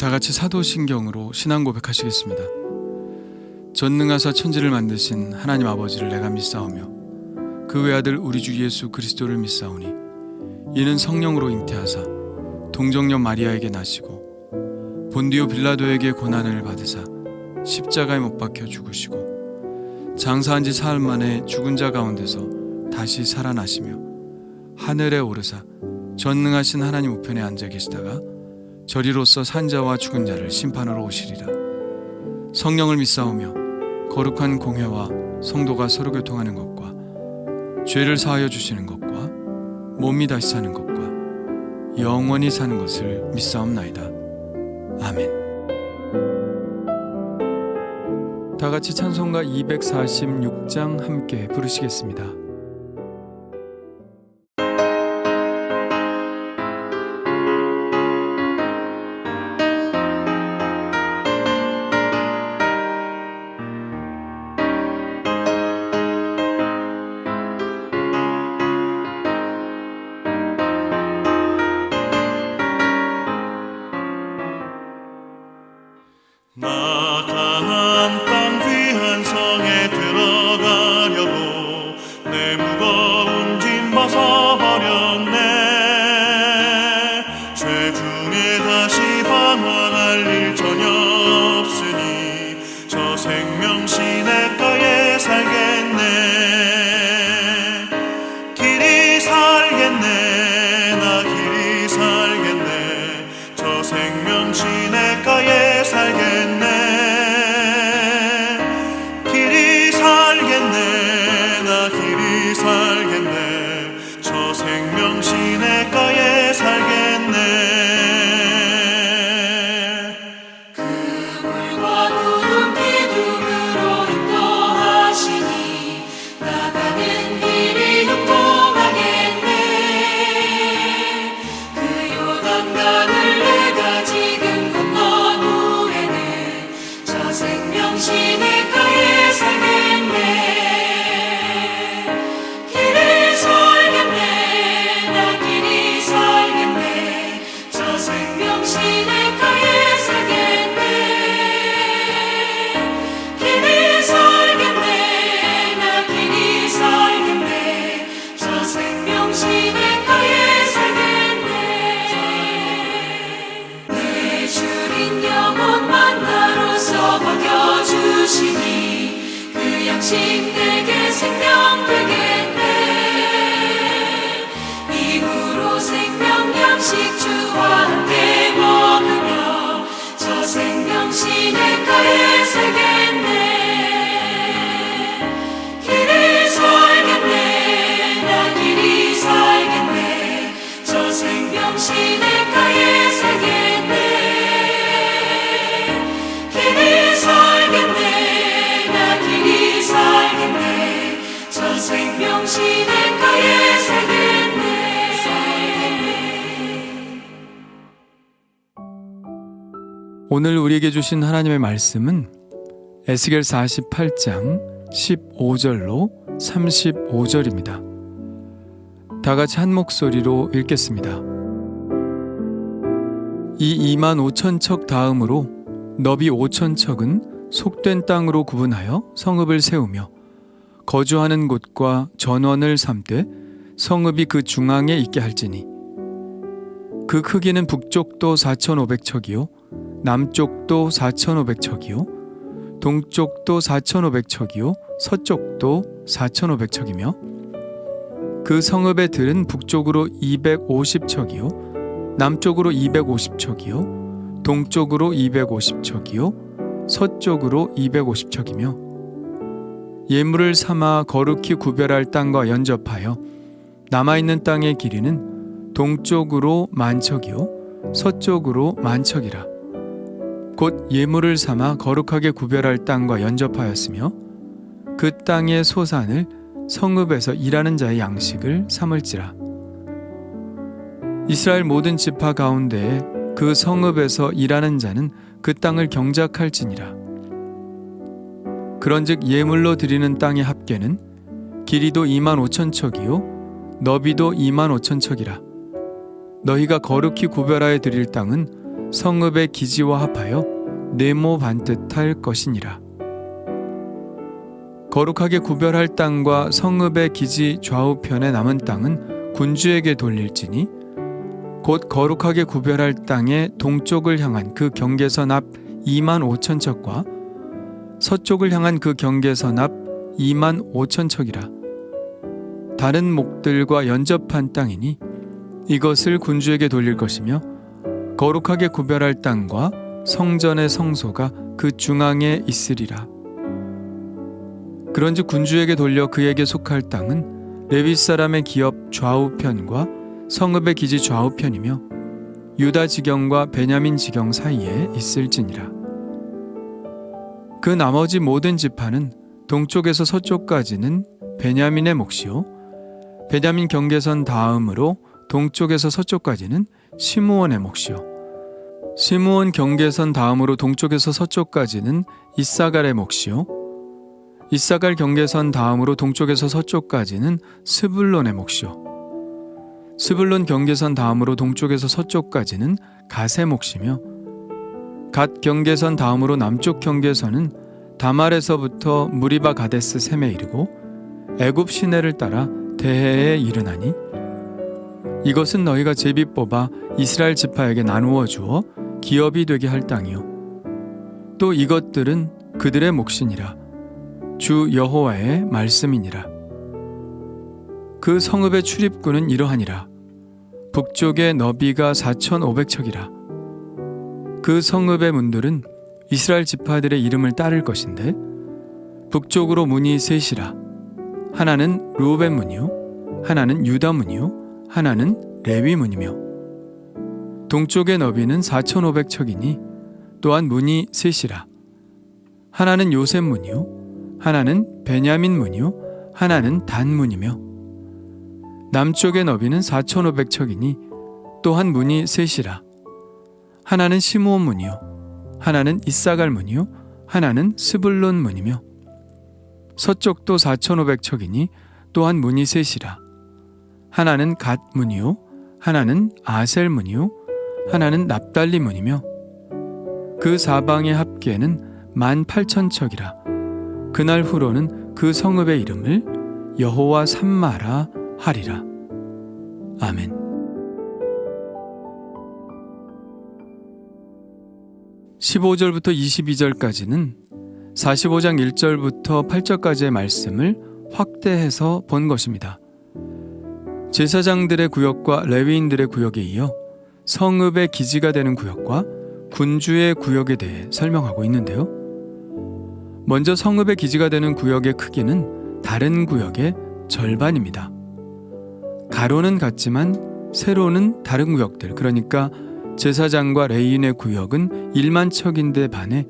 다 같이 사도신경으로 신앙 고백하시겠습니다. 전능하사 천지를 만드신 하나님 아버지를 내가 믿사오며 그 외아들 우리 주 예수 그리스도를 믿사오니 이는 성령으로 잉태하사 동정녀 마리아에게 나시고 본디오 빌라도에게 고난을 받으사 십자가에 못 박혀 죽으시고 장사한 지 사흘 만에 죽은 자 가운데서 다시 살아나시며 하늘에 오르사 전능하신 하나님 우편에 앉아 계시다가 저리로서 산자와 죽은 자를 심판하러 오시리라. 성령을 믿사오며 거룩한 공회와 성도가 서로 교통하는 것과 죄를 사하여 주시는 것과 몸이 다시 사는 것과 영원히 사는 것을 믿사옵나이다. 아멘. 다 같이 찬송가 246장 함께 부르시겠습니다. 请 오늘 우리에게 주신 하나님의 말씀은 에스겔 48장 15절로 35절입니다. 다 같이 한 목소리로 읽겠습니다. 이 2만 5천 척 다음으로 너비 5천 척은 속된 땅으로 구분하여 성읍을 세우며 거주하는 곳과 전원을 삼되 성읍이 그 중앙에 있게 할지니 그 크기는 북쪽도 4,500척이요 남쪽도 4,500척이요? 동쪽도 4,500척이요? 서쪽도 4,500척이며? 그 성읍의 들은 북쪽으로 250척이요? 남쪽으로 250척이요? 동쪽으로 250척이요? 서쪽으로 250척이며? 예물을 삼아 거룩히 구별할 땅과 연접하여 남아 있는 땅의 길이는 동쪽으로 만척이요? 서쪽으로 만척이라 곧 예물을 삼아 거룩하게 구별할 땅과 연접하였으며 그 땅의 소산을 성읍에서 일하는 자의 양식을 삼을지라 이스라엘 모든 지파 가운데에 그 성읍에서 일하는 자는 그 땅을 경작할지니라. 그런즉 예물로 드리는 땅의 합계는 길이도 2만 5천 척이요 너비도 2만 5천 척이라. 너희가 거룩히 구별하여 드릴 땅은 성읍의 기지와 합하여 네모 반듯할 것이니라. 거룩하게 구별할 땅과 성읍의 기지 좌우편에 남은 땅은 군주에게 돌릴지니 곧 거룩하게 구별할 땅의 동쪽을 향한 그 경계선 앞 2만 5천 척과 서쪽을 향한 그 경계선 앞 2만 5천 척이라 다른 목들과 연접한 땅이니 이것을 군주에게 돌릴 것이며 거룩하게 구별할 땅과 성전의 성소가 그 중앙에 있으리라 그런즉 군주에게 돌려 그에게 속할 땅은 레위 사람의 기업 좌우편과 성읍의 기지 좌우편이며 유다 지경과 베냐민 지경 사이에 있을지니라. 그 나머지 모든 지파는 동쪽에서 서쪽까지는 베냐민의 몫이요 베냐민 경계선 다음으로 동쪽에서 서쪽까지는 시므온의 몫이요 시므온 경계선 다음으로 동쪽에서 서쪽까지는 이사갈의 몫이요. 이사갈 경계선 다음으로 동쪽에서 서쪽까지는 스불론의 몫이요. 스불론 경계선 다음으로 동쪽에서 서쪽까지는 갓의 몫이며 갓 경계선 다음으로 남쪽 경계선은 다말에서부터 무리바 가데스 셈에 이르고 애굽 시내를 따라 대해에 이르나니 이것은 너희가 제비 뽑아 이스라엘 지파에게 나누어 주어 기업이 되게 할 땅이요. 또 이것들은 그들의 몫이니라. 주 여호와의 말씀이니라. 그 성읍의 출입구는 이러하니라. 북쪽의 너비가 4,500척이라. 그 성읍의 문들은 이스라엘 지파들의 이름을 따를 것인데 북쪽으로 문이 셋이라. 하나는 루벤 문이요 하나는 유다 문이요 하나는 레위 문이며 동쪽의 너비는 4,500척이니 또한 문이 셋이라. 하나는 요셉 문이요 하나는 베냐민 문이요 하나는 단 문이며. 남쪽의 너비는 4,500척이니 또한 문이 셋이라. 하나는 시므온 문이요 하나는 이사갈 문이요 하나는 스불론 문이며. 서쪽도 4,500척이니 또한 문이 셋이라. 하나는 갓 문이요 하나는 아셀 문이요 하나는 납달리 문이며 그 사방의 합계는 만 8천척이라 그날 후로는 그 성읍의 이름을 여호와 삼마라 하리라 아멘. 15절부터 22절까지는 45장 1절부터 8절까지의 말씀을 확대해서 본 것입니다. 제사장들의 구역과 레위인들의 구역에 이어 성읍의 기지가 되는 구역과 군주의 구역에 대해 설명하고 있는데요. 먼저 성읍의 기지가 되는 구역의 크기는 다른 구역의 절반입니다. 가로는 같지만 세로는 다른 구역들, 그러니까 제사장과 레인의 구역은 1만 척인데 반해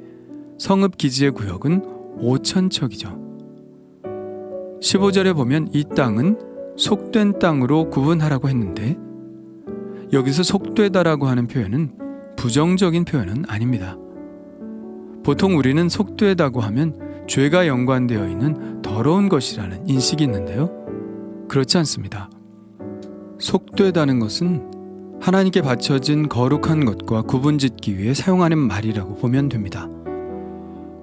성읍 기지의 구역은 5천 척이죠. 15절에 보면 이 땅은 속된 땅으로 구분하라고 했는데 여기서 속되다라고 하는 표현은 부정적인 표현은 아닙니다. 보통 우리는 속되다고 하면 죄가 연관되어 있는 더러운 것이라는 인식이 있는데요. 그렇지 않습니다. 속되다는 것은 하나님께 바쳐진 거룩한 것과 구분 짓기 위해 사용하는 말이라고 보면 됩니다.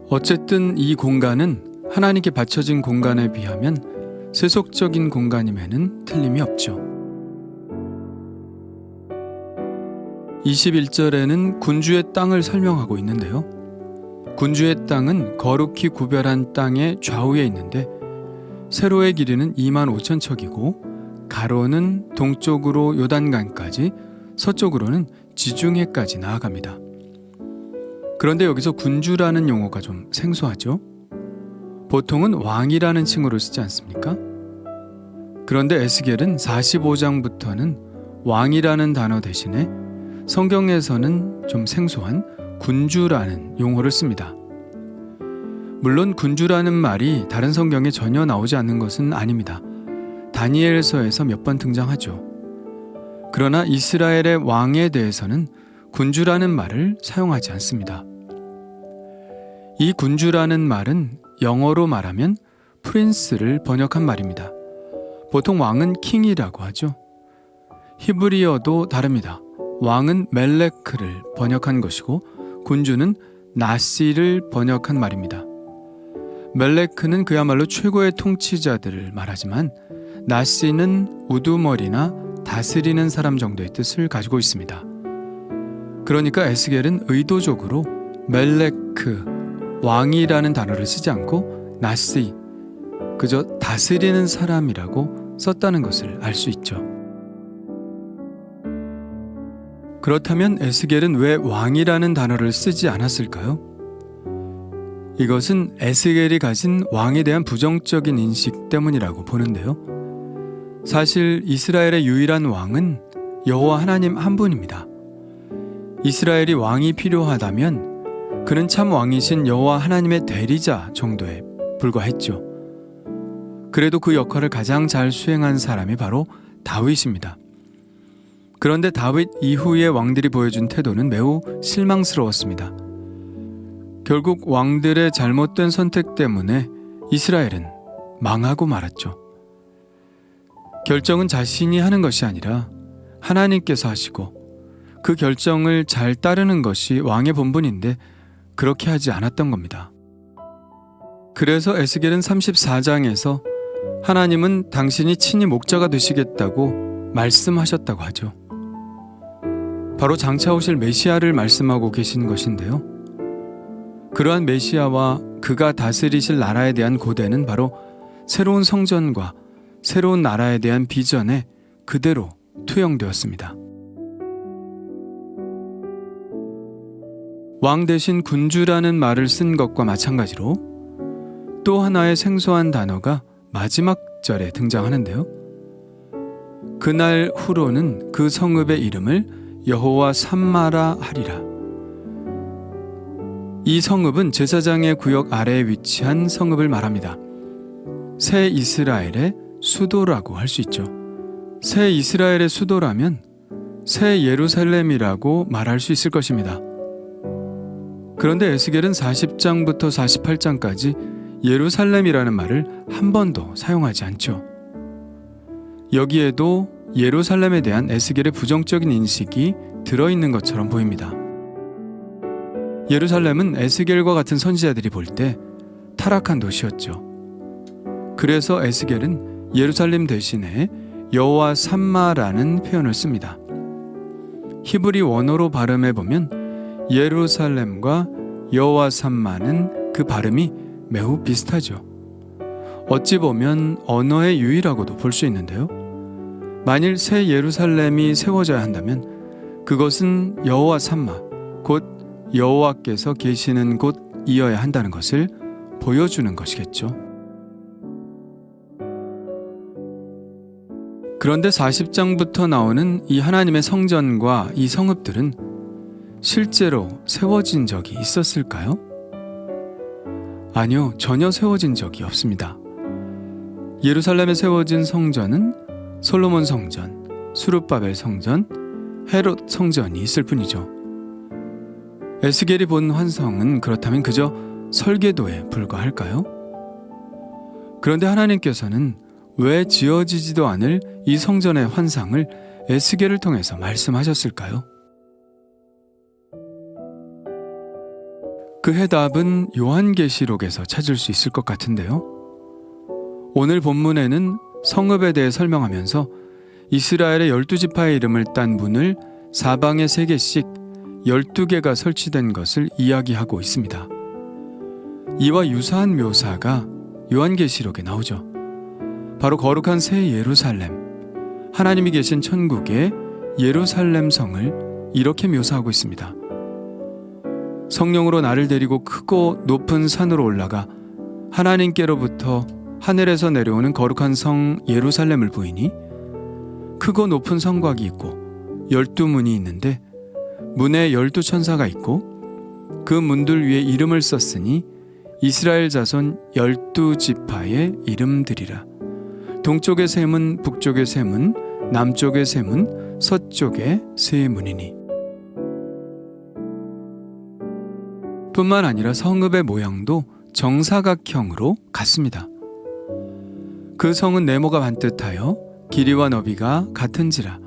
어쨌든 이 공간은 하나님께 바쳐진 공간에 비하면 세속적인 공간임에는 틀림이 없죠. 21절에는 군주의 땅을 설명하고 있는데요. 군주의 땅은 거룩히 구별한 땅의 좌우에 있는데 세로의 길이는 2만 5천 척이고 가로는 동쪽으로 요단강까지 서쪽으로는 지중해까지 나아갑니다. 그런데 여기서 군주라는 용어가 좀 생소하죠? 보통은 왕이라는 칭호를 쓰지 않습니까? 그런데 에스겔은 45장부터는 왕이라는 단어 대신에 성경에서는 좀 생소한 군주라는 용어를 씁니다. 물론 군주라는 말이 다른 성경에 전혀 나오지 않는 것은 아닙니다. 다니엘서에서 몇 번 등장하죠. 그러나 이스라엘의 왕에 대해서는 군주라는 말을 사용하지 않습니다. 이 군주라는 말은 영어로 말하면 프린스를 번역한 말입니다. 보통 왕은 킹이라고 하죠. 히브리어도 다릅니다. 왕은 멜레크를 번역한 것이고 군주는 나시를 번역한 말입니다. 멜레크는 그야말로 최고의 통치자들을 말하지만 나시는 우두머리나 다스리는 사람 정도의 뜻을 가지고 있습니다. 그러니까 에스겔은 의도적으로 멜레크 왕이라는 단어를 쓰지 않고 나시 그저 다스리는 사람이라고 썼다는 것을 알 수 있죠. 그렇다면 에스겔은 왜 왕이라는 단어를 쓰지 않았을까요? 이것은 에스겔이 가진 왕에 대한 부정적인 인식 때문이라고 보는데요. 사실 이스라엘의 유일한 왕은 여호와 하나님 한 분입니다. 이스라엘이 왕이 필요하다면 그는 참 왕이신 여호와 하나님의 대리자 정도에 불과했죠. 그래도 그 역할을 가장 잘 수행한 사람이 바로 다윗입니다. 그런데 다윗 이후의 왕들이 보여준 태도는 매우 실망스러웠습니다. 결국 왕들의 잘못된 선택 때문에 이스라엘은 망하고 말았죠. 결정은 자신이 하는 것이 아니라 하나님께서 하시고 그 결정을 잘 따르는 것이 왕의 본분인데 그렇게 하지 않았던 겁니다. 그래서 에스겔은 34장에서 하나님은 당신이 친히 목자가 되시겠다고 말씀하셨다고 하죠. 바로 장차 오실 메시아를 말씀하고 계신 것인데요. 그러한 메시아와 그가 다스리실 나라에 대한 고대는 바로 새로운 성전과 새로운 나라에 대한 비전에 그대로 투영되었습니다. 왕 대신 군주라는 말을 쓴 것과 마찬가지로 또 하나의 생소한 단어가 마지막 절에 등장하는데요. 그날 후로는 그 성읍의 이름을 여호와 삼마라 하리라. 이 성읍은 제사장의 구역 아래에 위치한 성읍을 말합니다. 새 이스라엘의 수도라고 할 수 있죠. 새 이스라엘의 수도라면 새 예루살렘이라고 말할 수 있을 것입니다. 그런데 에스겔은 40장부터 48장까지 예루살렘이라는 말을 한 번도 사용하지 않죠. 여기에도 예루살렘에 대한 에스겔의 부정적인 인식이 들어있는 것처럼 보입니다. 예루살렘은 에스겔과 같은 선지자들이 볼 때 타락한 도시였죠. 그래서 에스겔은 예루살렘 대신에 여호와 삼마라는 표현을 씁니다. 히브리 원어로 발음해 보면 예루살렘과 여호와 삼마는 그 발음이 매우 비슷하죠. 어찌 보면 언어의 유의라고도 볼 수 있는데요. 만일 새 예루살렘이 세워져야 한다면 그것은 여호와 삼마 곧 여호와께서 계시는 곳이어야 한다는 것을 보여주는 것이겠죠. 그런데 40장부터 나오는 이 하나님의 성전과 이 성읍들은 실제로 세워진 적이 있었을까요? 아니요, 전혀 세워진 적이 없습니다. 예루살렘에 세워진 성전은 솔로몬 성전, 수르바벨 성전, 헤롯 성전이 있을 뿐이죠. 에스겔이 본 환성은 그렇다면 그저 설계도에 불과할까요? 그런데 하나님께서는 왜 지어지지도 않을 이 성전의 환상을 에스겔을 통해서 말씀하셨을까요? 그 해답은 요한계시록에서 찾을 수 있을 것 같은데요. 오늘 본문에는 성읍에 대해 설명하면서 이스라엘의 열두 지파의 이름을 딴 문을 사방에 세 개씩 열두 개가 설치된 것을 이야기하고 있습니다. 이와 유사한 묘사가 요한계시록에 나오죠. 바로 거룩한 새 예루살렘, 하나님이 계신 천국의 예루살렘 성을 이렇게 묘사하고 있습니다. 성령으로 나를 데리고 크고 높은 산으로 올라가 하나님께로부터 하늘에서 내려오는 거룩한 성 예루살렘을 보이니? 크고 높은 성곽이 있고 열두 문이 있는데 문에 열두 천사가 있고 그 문들 위에 이름을 썼으니 이스라엘 자손 열두 지파의 이름들이라. 동쪽의 샘은 북쪽의 샘은 남쪽의 샘은 서쪽의 세 문이니. 뿐만 아니라 성읍의 모양도 정사각형으로 같습니다. 그 성은 네모가 반듯하여 길이와 너비가 같은지라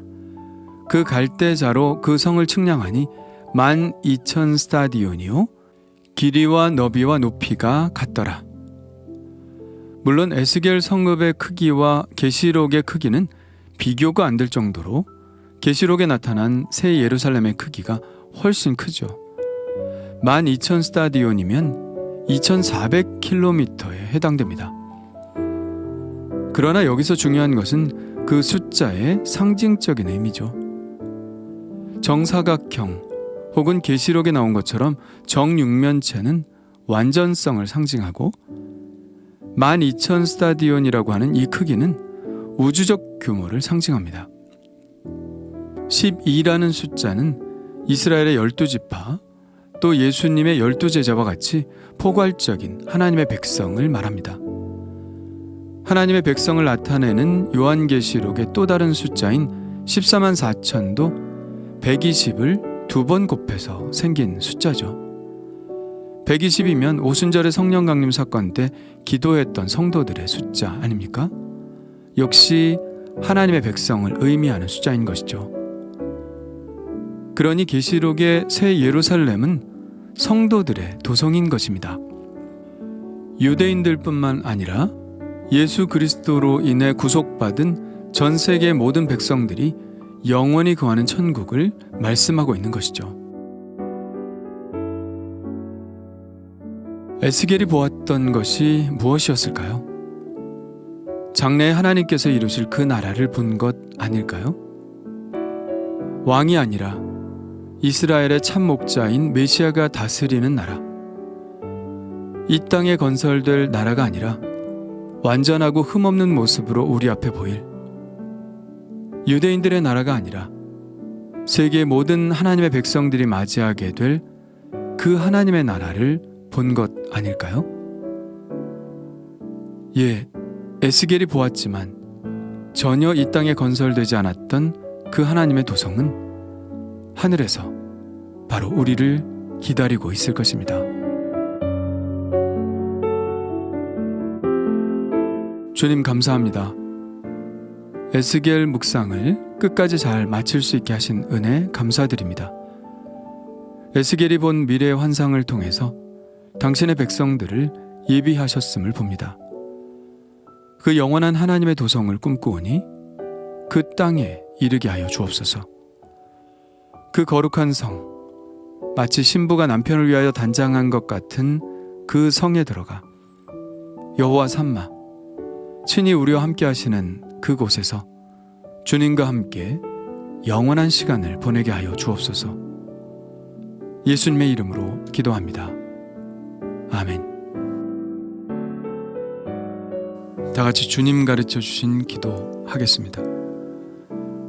그 갈대자로 그 성을 측량하니 만 이천 스타디온이요 길이와 너비와 높이가 같더라. 물론 에스겔 성읍의 크기와 계시록의 크기는 비교가 안 될 정도로 계시록에 나타난 새 예루살렘의 크기가 훨씬 크죠. 12,000 스타디온이면 2,400km에 해당됩니다. 그러나 여기서 중요한 것은 그 숫자의 상징적인 의미죠. 정사각형 혹은 계시록에 나온 것처럼 정육면체는 완전성을 상징하고 12,000 스타디온이라고 하는 이 크기는 우주적 규모를 상징합니다. 12라는 숫자는 이스라엘의 열두 지파 또 예수님의 열두 제자와 같이 포괄적인 하나님의 백성을 말합니다. 하나님의 백성을 나타내는 요한계시록의 또 다른 숫자인 14만 4천도 120을 두 번 곱해서 생긴 숫자죠. 120이면 오순절의 성령 강림 사건 때 기도했던 성도들의 숫자 아닙니까? 역시 하나님의 백성을 의미하는 숫자인 것이죠. 그러니 계시록의 새 예루살렘은 성도들의 도성인 것입니다. 유대인들뿐만 아니라 예수 그리스도로 인해 구속받은 전 세계 모든 백성들이 영원히 거하는 천국을 말씀하고 있는 것이죠. 에스겔이 보았던 것이 무엇이었을까요? 장래에 하나님께서 이루실 그 나라를 본 것 아닐까요? 왕이 아니라 이스라엘의 참 목자인 메시아가 다스리는 나라. 이 땅에 건설될 나라가 아니라 완전하고 흠없는 모습으로 우리 앞에 보일 유대인들의 나라가 아니라 세계 모든 하나님의 백성들이 맞이하게 될 그 하나님의 나라를 본 것 아닐까요? 예, 에스겔이 보았지만 전혀 이 땅에 건설되지 않았던 그 하나님의 도성은 하늘에서 바로 우리를 기다리고 있을 것입니다. 주님 감사합니다. 에스겔 묵상을 끝까지 잘 마칠 수 있게 하신 은혜 감사드립니다. 에스겔이 본 미래의 환상을 통해서 당신의 백성들을 예비하셨음을 봅니다. 그 영원한 하나님의 도성을 꿈꾸오니 그 땅에 이르게 하여 주옵소서. 그 거룩한 성, 마치 신부가 남편을 위하여 단장한 것 같은 그 성에 들어가 여호와 삼마 친히 우리와 함께 하시는 그곳에서 주님과 함께 영원한 시간을 보내게 하여 주옵소서. 예수님의 이름으로 기도합니다. 아멘. 다 같이 주님 가르쳐 주신 기도 하겠습니다.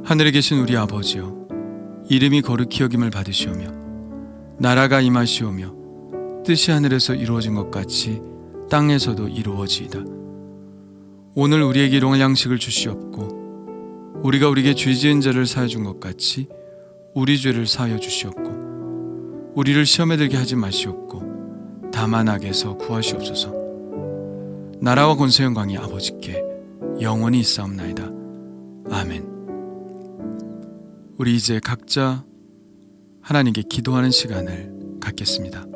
하늘에 계신 우리 아버지여, 이름이 거룩히 여김을 받으시오며, 나라가 임하시오며, 뜻이 하늘에서 이루어진 것 같이 땅에서도 이루어지이다. 오늘 우리에게 일용할 양식을 주시옵고, 우리가 우리에게 죄 지은 자를 사해 준것 같이 우리 죄를 사하여 주시옵고, 우리를 시험에 들게 하지 마시옵고, 다만 악에서 구하시옵소서. 나라와 권세 영광이 아버지께 영원히 있사옵나이다. 아멘. 우리 이제 각자 하나님께 기도하는 시간을 갖겠습니다.